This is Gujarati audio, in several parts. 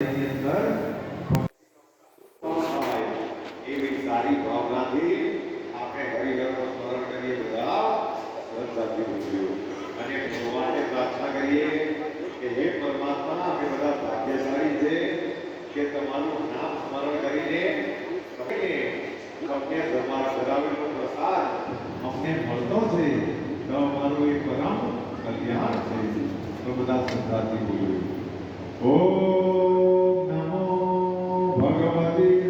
બધા શ્રદ્ધાથી તમારું નામ સ્મરણ કરીને તમને તમને પ્રસાદ અમને મળતો છે તો અમારું એ પરમ કલ્યાણ છે તો બધા શ્રદ્ધાથી બોલ્યું. Bhagavati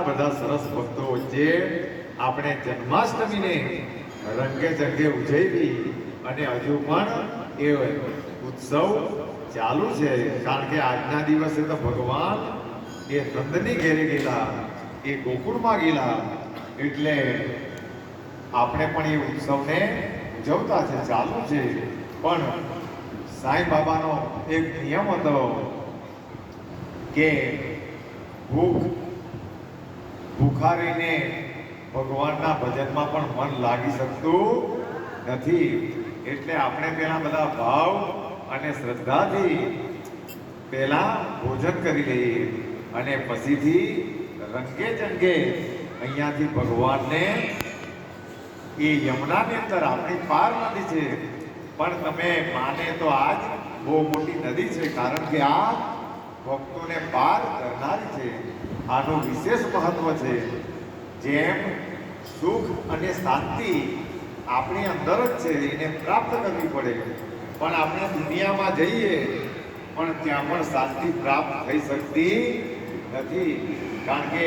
આટલા બધા સરસ ભક્તો વચ્ચે આપણે જન્માષ્ટમીને રંગે ચંગે ઉજવી અને હજુ પણ એ ઉત્સવ ચાલુ છે. કારણ કે આજના દિવસે તો ભગવાન એ નંદની ઘેરે ગયેલા, એ ગોકુળમાં ગયેલા, એટલે આપણે પણ એ ઉત્સવને ઉજવતા છે, ચાલુ છે. પણ સાંઈ બાબાનો એક નિયમ હતો કે ભૂખ ભૂખા રહીને ભગવાનના ભજનમાં પણ મન લાગી શકતું નથી. એટલે આપણે પેલા બધા ભાવ અને શ્રદ્ધાથી પહેલા ભોજન કરી લઈએ અને પછીથી રંગે ચંગે અહીંયાથી ભગવાનને એ યમુનાની અંદર આપણી પાર નદી છે. પણ તમે માને તો આજ બહુ મોટી નદી છે, કારણ કે આ ભક્તોને પાર કરનારી છે. આનું વિશેષ મહત્વ છે. જેમ સુખ અને શાંતિ આપણી અંદર જ છે, એને પ્રાપ્ત કરવી પડે. પણ આપણે દુનિયામાં જઈએ, પણ ત્યાં પણ શાંતિ પ્રાપ્ત થઈ શકતી નથી. કારણ કે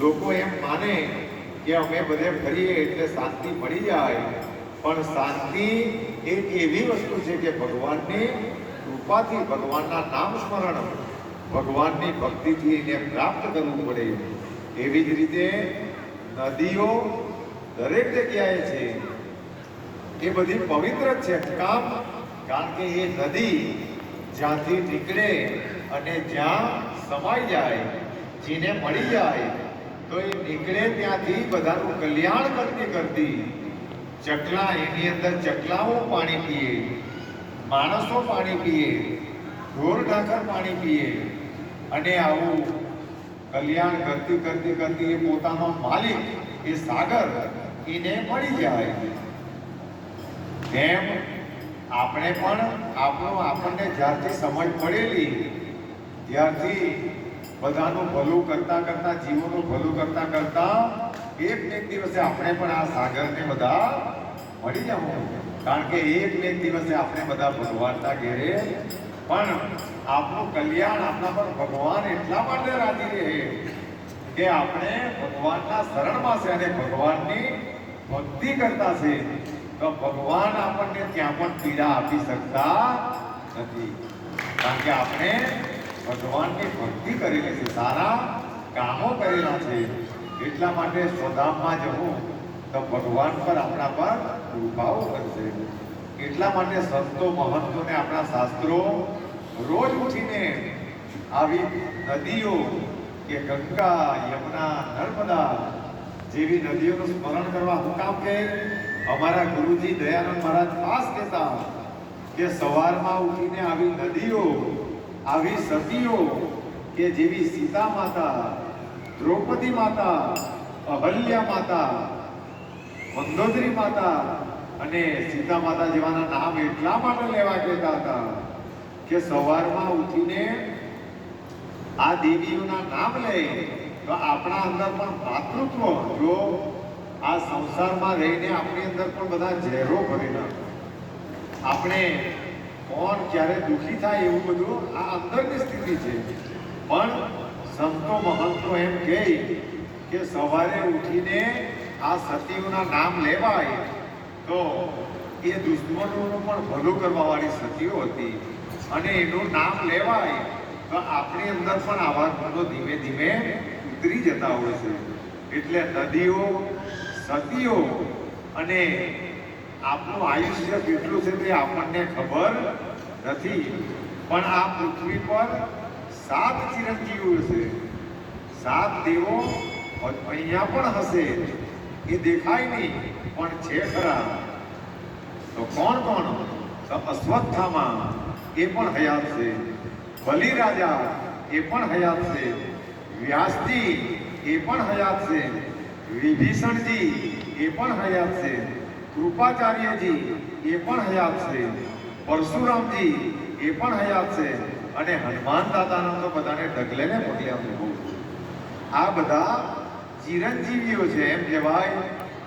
લોકો એમ માને કે અમે બધે ફરીએ એટલે શાંતિ મળી જાય. પણ શાંતિ એક એવી વસ્તુ છે કે ભગવાનની કૃપાથી ભગવાનના નામ સ્મરણ ભગવાનની ભક્તિથી એને પ્રાપ્ત કરવું પડે. એવી જ રીતે નદીઓ દરેક જગ્યાએ છે. એ બધી પવિત્ર છે. કામ, કારણ કે એ નદી જ્યાંથી નીકળે અને જ્યાં સમાઈ જાય, જેને મળી જાય, તો એ નીકળે ત્યાંથી બધાનું કલ્યાણ કરતી કરતી. ચકલા, એની અંદર ચકલાઓ પાણી પીએ, માણસો પાણી પીએ, ઢોર, ઢાકર પાણી પીએ. અને આવું કલ્યાણ કરતી કરતી કરતી એ પોતાનો માલિક, એ સાગર, એને મળી જાય. એમ આપણે પણ આપણો આપણને જ્યારથી સમજ પડેલી, ત્યારથી બધાનું ભલું કરતા કરતા, જીવોનું ભલું કરતા કરતા એક ને એક દિવસે આપણે પણ આ સાગરને બધા મળી જવું. કારણ કે એક ને એક દિવસે આપણે બધા ભગવાનના ઘેરે પણ આપનું કલ્યાણ આપના પર ભગવાન એટલા માટે રાજી રહે કે આપણે ભગવાનના શરણમાં છે અને ભગવાનની ભક્તિ કરતા છે, તો ભગવાન આપણને ત્યાં પણ પીડા આપી શકતા નથી. કારણ કે આપણે ભગવાનની ભક્તિ કરેલી છે, સારા કામો કરેલા છે, એટલા માટે સ્વધામમાં જવું તો ભગવાન પર આપણા પર કૃપાઓ કરશે. એટલા માટે સંતો મહંતોને આપણા શાસ્ત્રો રોજ ઉઠીને આવી નદીઓ કે ગંગા, યમુના, નર્મદા જેવી નદીઓનું સ્મરણ કરવા હું કામ કે અમારા ગુરુજી દયાનંદ મહારાજ ખાસ કહેતા કે સવારમાં ઉઠીને આવી નદીઓ, આવી સતીઓ કે જેવી સીતા માતા, દ્રૌપદી માતા અહલ્યા માતા મંદોદરી માતા અને સીતા માતા જેવાના નામ એટલા માટે લેવા કહેતા હતા કે સવારમાં ઉઠીને આ દેવીઓના નામ લે, તો આપણા અંદર પણ માતૃત્વ જો આ સંસારમાં રહીને આપણી અંદર પણ બધા ઝેરો ભરેલા આપણે કોણ ક્યારે દુઃખી થાય એવું બધું આ અંદરની સ્થિતિ છે. પણ સંતો મહંતો એમ કહે કે સવારે ઉઠીને આ સતીઓના નામ લેવાય, તો એ દુશ્મનોનું પણ ભલું કરવાવાળી સતીઓ હતી. અને એનું નામ લેવાય, તો આપણી અંદર પણ આવા ગુણો ધીમે ધીમે ઉતરી જતા હોય છે. એટલે નદીઓ, સતીઓ અને આપણું આયુષ્ય કેટલું છે તે આપણને ખબર નથી. પણ આ પૃથ્વી પર સાત ચિરંજીવો છે. સાત દેવો અહીંયા પણ હશે. એ દેખાય નહીં, પણ છે ખરા. તો કોણ કોણ? તો અશ્વત્થામા. એ પણ હયાત છે. બલિ રાજા એ પણ હયાત છે. વ્યાસજી, એ પણ હયાત છે. વિભીષણજી, એ પણ હયાત છે. કૃપાચાર્યજી, એ પણ હયાત છે. પરશુરામજી, એ પણ હયાત છે. અને હનુમાન દાદાના તો બધાને ડગલે ને પગલે અમે બહુ આ બધા ચિરંજીવીઓ છે. એમ કહેવાય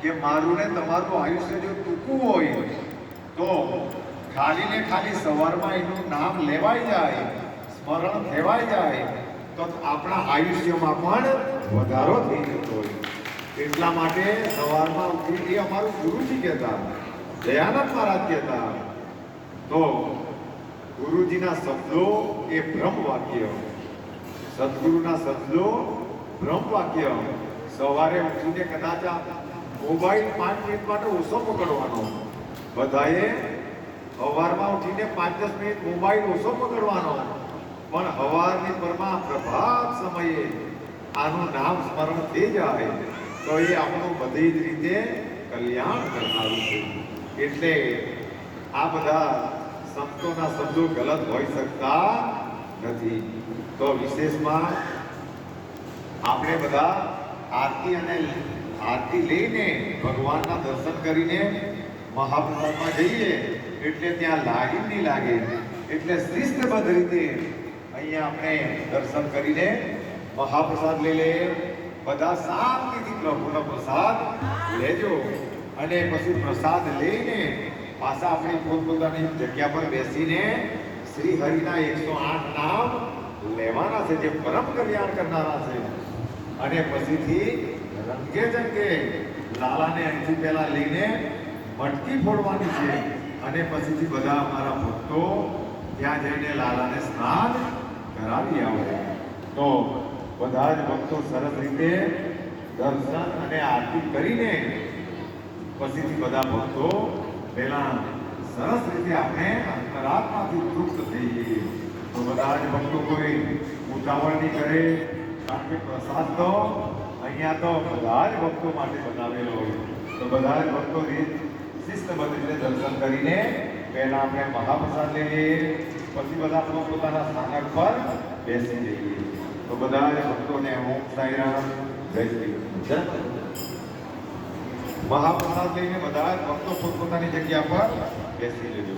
કે મારું ને તમારું આયુષ્ય જો ટૂંકું હોય, તો ખાલી ને ખાલી સવારમાં એનું નામ લેવાઈ જાય, સ્મરણ થેવાઈ જાય, તો આપણા આયુષ્યમાં પણ વધારો થઈ જતો હોય. એટલા માટે સવારમાં ઉઠી એ અમારું ગુરુજી કહેતા દયાનંદ મહારાજ કહેતા. તો ગુરુજીના શબ્દો એ બ્રહ્મ વાક્ય. સદગુરુના શબ્દો બ્રહ્મ વાક્ય. સવારે ઉઠીને કદાચ મોબાઈલ પાંચ મિનિટ માટે ઓછો પકડવાનો. બધાએ સવારમાં ઉઠીને પાંચ દસ મિનિટ મોબાઈલ ઓછો પકડવાનો. પણ સવારની પરમાં પ્રભાત સમયે આનું નામ સ્મરણ થઈ જાય તો એ આપણું બધી જ રીતે કલ્યાણ કરનારું છે. એટલે આ બધા સંતોના શબ્દો ગલત હોઈ શકતા નથી. તો વિશેષમાં આપણે બધા આરતી અને આરતી લઈને ભગવાનના દર્શન કરીને મહાપ્રસાદમાં જઈએ. એટલે ત્યાં લાગી નહીં લાગે. એટલે શિસ્તબદ્ધ રીતે અહીંયા આપણે દર્શન કરીને મહાપ્રસાદ લઈ લઈએ. બધા શાંતિથી પ્રભુનો પ્રસાદ લેજો. અને પછી પ્રસાદ લઈને પાછા આપણી પોતપોતાની જગ્યા પર બેસીને શ્રી હરિના એકસો આઠ નામ લેવાના છે, જે પરમ કલ્યાણ કરનારા છે. અને પછીથી રંગે જંગે લાલાને અહીંથી પહેલા લઈને મટકી ફોડવાની છે. અને પછીથી બધા અમારા ભક્તો ત્યાં જઈને લાલાને સ્નાન કરાવી આવે તો બધા જ ભક્તો સરસ રીતે દર્શન અને આરતી કરીને પછીથી બધા ભક્તો પહેલા સરસ રીતે આપણે અંતરાત્માથી તૃપ્ત થઈ જઈએ. તો બધા જ ભક્તો કોઈ ઉતાવળ નહીં કરે, કારણ કે પ્રસાદ તો અહીંયા તો બધા જ ભક્તો માટે બનાવેલો હોય. તો બધા જ ભક્તો રીત શિસ્તબદ્ધ રીતે દર્શન કરીને પહેલા આપણે મહાપ્રસાદ લઈએ. પછી બધા પોતાના સ્થાનક પર બેસી જઈએ. તો બધા જ ભક્તોને ઓમ સાંઈરામ જય શ્રી કૃષ્ણ. મહાપ્રસાદ લઈને બધા જ ભક્તો પોતપોતાની જગ્યા પર બેસી લેજો